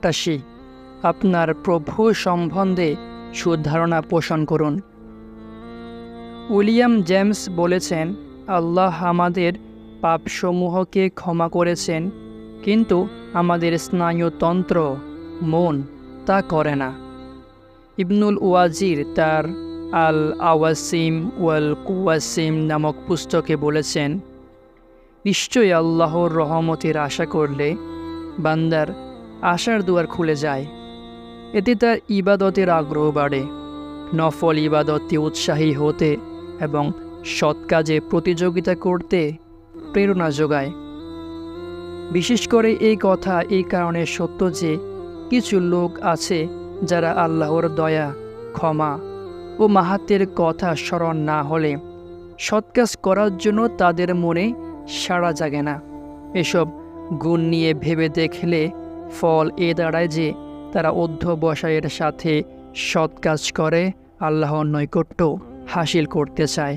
প্রত্যাশী। আপনার প্রভু সম্বন্ধে সুধারণা পোষণ করুন। উইলিয়াম জেমস বলেছেন, আল্লাহ আমাদের পাপসমূহকে ক্ষমা করেছেন, কিন্তু আমাদের স্নায়ুতন্ত্র মন তা করে না। ইবনুল ওয়াজির তার আল আওয়াসিম ওয়াল কুয়াসিম নামক পুস্তকে বলেছেন, নিশ্চয়ই আল্লাহর রহমতের আশা করলে বান্দার আশার দুয়ার খুলে যায়। এতে তার ইবাদতের আগ্রহ বাড়ে। নফল ইবাদতে উৎসাহী হতে এবং সৎ কাজে প্রতিযোগিতা করতে প্রেরণা যোগায়। বিশেষ করে এই কথা এই কারণে সত্য যে কিছু লোক আছে যারা আল্লাহর দয়া, ক্ষমা ও মাহাতের কথা স্মরণ না হলে সৎকাজ করার জন্য তাদের মনে সাড়া জাগে না। এসব গুণ নিয়ে ভেবে দেখলে ফল এ দাঁড়ায় যে তারা অধ্যবসায়ের সাথে সৎ কাজ করে আল্লাহর নৈকট্য হাসিল করতে চায়।